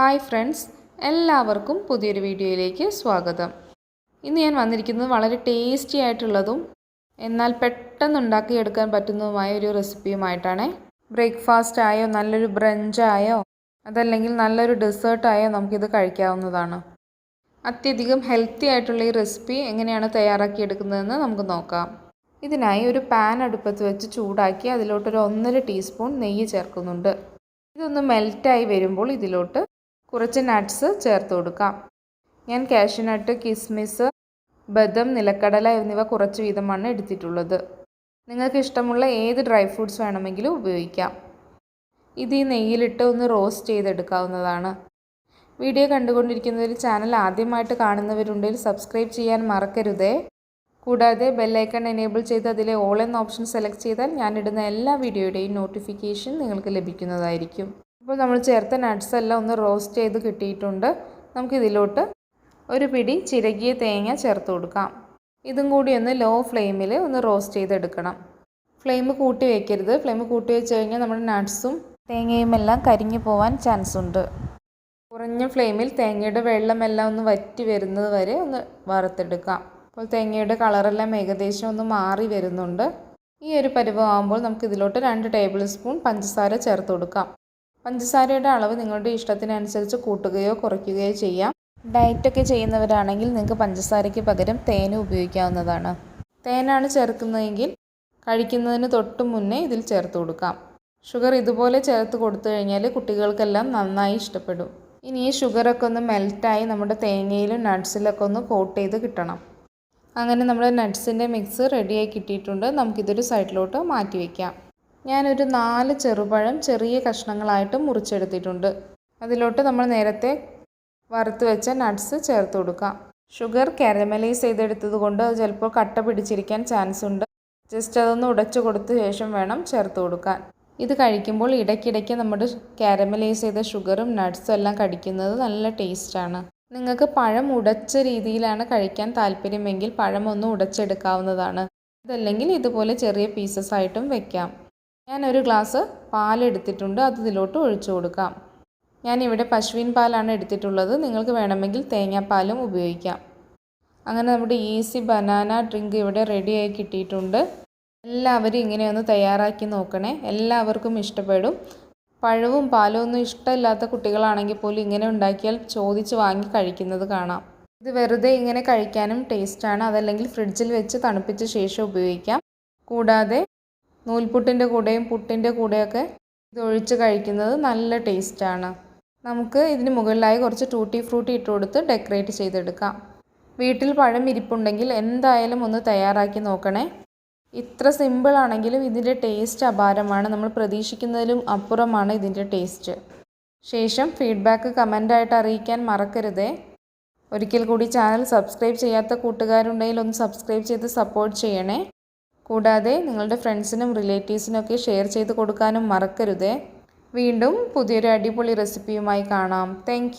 Hi friends എല്ലാവർക്കും പുതിയൊരു വീഡിയോയിലേക്ക് സ്വാഗതം. ഇന്ന് ഞാൻ വന്നിരിക്കുന്നത് വളരെ ടേസ്റ്റി ആയിട്ടുള്ളതും എന്നാൽ പെട്ടെന്ന് ഉണ്ടാക്കിയെടുക്കാൻ പറ്റുന്നതുമായ ഒരു റെസിപ്പിയുമായിട്ടാണ്. ബ്രേക്ക്ഫാസ്റ്റ് ആയോ നല്ലൊരു ബ്രഞ്ചായോ അതല്ലെങ്കിൽ നല്ലൊരു ഡെസേർട്ടായോ നമുക്കിത് കഴിക്കാവുന്നതാണ്. അത്യധികം ഹെൽത്തി ആയിട്ടുള്ള ഈ റെസിപ്പി എങ്ങനെയാണ് തയ്യാറാക്കിയെടുക്കുന്നതെന്ന് നമുക്ക് നോക്കാം. ഇതിനായി ഒരു പാൻ അടുപ്പത്ത് വെച്ച് ചൂടാക്കി അതിലോട്ടൊരു ഒന്നര ടീസ്പൂൺ നെയ്യ് ചേർക്കുന്നുണ്ട്. ഇതൊന്ന് മെൽറ്റായി വരുമ്പോൾ ഇതിലോട്ട് കുറച്ച് നട്ട്സ് ചേർത്ത് കൊടുക്കാം. ഞാൻ കാഷ്യൂനട്ട് കിസ്മിസ് ബദം നിലക്കടല എന്നിവ കുറച്ച് വീതമാണ് എടുത്തിട്ടുള്ളത്. നിങ്ങൾക്ക് ഇഷ്ടമുള്ള ഏത് ഡ്രൈ ഫ്രൂട്ട്സ് വേണമെങ്കിലും ഉപയോഗിക്കാം. ഇത് ഈ നെയ്യിലിട്ട് ഒന്ന് റോസ്റ്റ് ചെയ്തെടുക്കാവുന്നതാണ്. വീഡിയോ കണ്ടുകൊണ്ടിരിക്കുന്നവർ ചാനൽ ആദ്യമായിട്ട് കാണുന്നവരുണ്ടെങ്കിൽ സബ്സ്ക്രൈബ് ചെയ്യാൻ മറക്കരുതേ. കൂടാതെ ബെല്ലൈക്കൺ എനേബിൾ ചെയ്ത് അതിലെ ഓൾ എന്ന ഓപ്ഷൻ സെലക്ട് ചെയ്താൽ ഞാനിടുന്ന എല്ലാ വീഡിയോയുടെയും നോട്ടിഫിക്കേഷൻ നിങ്ങൾക്ക് ലഭിക്കുന്നതായിരിക്കും. അപ്പോൾ നമ്മൾ ചേർത്ത നട്ട്സ് എല്ലാം ഒന്ന് റോസ്റ്റ് ചെയ്ത് കിട്ടിയിട്ടുണ്ട്. നമുക്കിതിലോട്ട് ഒരു പിടി ചിരകിയ തേങ്ങ ചേർത്ത് കൊടുക്കാം. ഇതും കൂടി ഒന്ന് ലോ ഫ്ലെയിമിൽ ഒന്ന് റോസ്റ്റ് ചെയ്തെടുക്കണം. ഫ്ലെയിം കൂട്ടി വയ്ക്കരുത് ഫ്ലെയിം കൂട്ടി വെച്ച് കഴിഞ്ഞാൽ നമ്മുടെ നട്ട്സും തേങ്ങയും എല്ലാം കരിഞ്ഞു പോവാൻ ചാൻസ് ഉണ്ട്. കുറഞ്ഞ ഫ്ലെയിമിൽ തേങ്ങയുടെ വെള്ളമെല്ലാം ഒന്ന് വറ്റി വരുന്നത് വരെ ഒന്ന് വറുത്തെടുക്കാം. അപ്പോൾ തേങ്ങയുടെ കളറെല്ലാം ഏകദേശം ഒന്ന് മാറി വരുന്നുണ്ട്. ഈ ഒരു പരിവമാകുമ്പോൾ നമുക്ക് ഇതിലോട്ട് രണ്ട് ടേബിൾ സ്പൂൺ പഞ്ചസാര ചേർത്ത് കൊടുക്കാം. പഞ്ചസാരയുടെ അളവ് നിങ്ങളുടെ ഇഷ്ടത്തിനനുസരിച്ച് കൂട്ടുകയോ കുറയ്ക്കുകയോ ചെയ്യാം. ഡയറ്റൊക്കെ ചെയ്യുന്നവരാണെങ്കിൽ നിങ്ങൾക്ക് പഞ്ചസാരയ്ക്ക് പകരം തേൻ ഉപയോഗിക്കാവുന്നതാണ്. തേനാണ് ചേർക്കുന്നതെങ്കിൽ കഴിക്കുന്നതിന് തൊട്ട് മുന്നേ ഇതിൽ ചേർത്ത് കൊടുക്കാം. ഷുഗർ ഇതുപോലെ ചേർത്ത് കൊടുത്തു കഴിഞ്ഞാൽ കുട്ടികൾക്കെല്ലാം നന്നായി ഇഷ്ടപ്പെടും. ഇനി ഈ ഷുഗറൊക്കെ ഒന്ന് മെൽറ്റായി നമ്മുടെ തേങ്ങയിലും നട്ട്സിലൊക്കെ ഒന്ന് കോട്ട് ചെയ്ത് കിട്ടണം. അങ്ങനെ നമ്മുടെ നട്ട്സിന്റെ മിക്സ് റെഡിയായി കിട്ടിയിട്ടുണ്ട്. നമുക്കിതൊരു സൈഡിലോട്ട് മാറ്റി വയ്ക്കാം ഞാനൊരു നാല് ചെറുപഴം ചെറിയ കഷ്ണങ്ങളായിട്ട് മുറിച്ചെടുത്തിട്ടുണ്ട്. അതിലോട്ട് നമ്മൾ നേരത്തെ വറുത്ത് വെച്ച നട്ട്സ് ചേർത്ത് കൊടുക്കാം. ഷുഗർ കാരമലൈസ് ചെയ്തെടുത്തത് കൊണ്ട് അത് ചിലപ്പോൾ കട്ട പിടിച്ചിരിക്കാൻ ചാൻസ് ഉണ്ട്. ജസ്റ്റ് അതൊന്ന് ഉടച്ചു കൊടുത്ത ശേഷം വേണം ചേർത്ത് കൊടുക്കാൻ. ഇത് കഴിക്കുമ്പോൾ ഇടയ്ക്കിടയ്ക്ക് നമ്മുടെ കാരമലൈസ് ചെയ്ത ഷുഗറും നട്ട്സും എല്ലാം കടിക്കുന്നത് നല്ല ടേസ്റ്റാണ് നിങ്ങൾക്ക് പഴം ഉടച്ച രീതിയിലാണ് കഴിക്കാൻ താല്പര്യമെങ്കിൽ പഴം ഒന്ന് ഉടച്ചെടുക്കാവുന്നതാണ്. അതല്ലെങ്കിൽ ഇതുപോലെ ചെറിയ പീസസ് ആയിട്ടും വെക്കാം. ഞാൻ ഒരു ഗ്ലാസ് പാലെടുത്തിട്ടുണ്ട് അത് ഇതിലോട്ട് ഒഴിച്ചു കൊടുക്കാം. ഞാനിവിടെ പശുവിൻ പാലാണ് എടുത്തിട്ടുള്ളത് നിങ്ങൾക്ക് വേണമെങ്കിൽ തേങ്ങാപ്പാലും ഉപയോഗിക്കാം. അങ്ങനെ നമ്മുടെ ഈസി ബനാന ഡ്രിങ്ക് ഇവിടെ റെഡിയായി കിട്ടിയിട്ടുണ്ട്. എല്ലാവരും ഇങ്ങനെ ഒന്ന് തയ്യാറാക്കി നോക്കണേ. എല്ലാവർക്കും ഇഷ്ടപ്പെടും. പഴവും പാലും ഒന്നും ഇഷ്ടമില്ലാത്ത കുട്ടികളാണെങ്കിൽ പോലും ഇങ്ങനെ ഉണ്ടാക്കിയാൽ ചോദിച്ച് വാങ്ങി കഴിക്കുന്നത് കാണാം. ഇത് വെറുതെ ഇങ്ങനെ കഴിക്കാനും ടേസ്റ്റാണ് അതല്ലെങ്കിൽ ഫ്രിഡ്ജിൽ വെച്ച് തണുപ്പിച്ച ശേഷം ഉപയോഗിക്കാം. കൂടാതെ നൂൽപുട്ടിന്റെ കൂടെയും പുട്ടിന്റെ കൂടെയൊക്കെ ഇതൊഴിച്ച് കഴിക്കുന്നത് നല്ല ടേസ്റ്റാണ്. നമുക്ക് ഇതിന് മുകളിലായി കുറച്ച് ടൂട്ടി ഫ്രൂട്ടി ഇട്ട് കൊടുത്ത് ഡെക്കറേറ്റ് ചെയ്തെടുക്കാം. വീട്ടിൽ പഴം ഇരിപ്പുണ്ടെങ്കിൽ എന്തായാലും ഒന്ന് തയ്യാറാക്കി നോക്കണേ. ഇത്ര സിമ്പിൾ ആണെങ്കിലും ഇതിന്റെ ടേസ്റ്റ് അപാരമാണ്. നമ്മൾ പ്രതീക്ഷിക്കുന്നതിലും അപ്പുറമാണ് ഇതിന്റെ ടേസ്റ്റ്. ശേഷം ഫീഡ്ബാക്ക് കമന്റായിട്ട് അറിയിക്കാൻ മറക്കരുതേ. ഒരിക്കൽ കൂടി ചാനൽ സബ്സ്ക്രൈബ് ചെയ്യാത്ത കൂട്ടുകാരുണ്ടെങ്കിൽ ഒന്ന് സബ്സ്ക്രൈബ് ചെയ്ത് സപ്പോർട്ട് ചെയ്യണേ. കൂടാതെ നിങ്ങളുടെ ഫ്രണ്ട്സിനും റിലേറ്റീവ്സിനൊക്കെ ഷെയർ ചെയ്ത് കൊടുക്കാനും മറക്കരുതേ. വീണ്ടും പുതിയൊരു അടിപൊളി റെസിപ്പിയുമായി കാണാം. താങ്ക്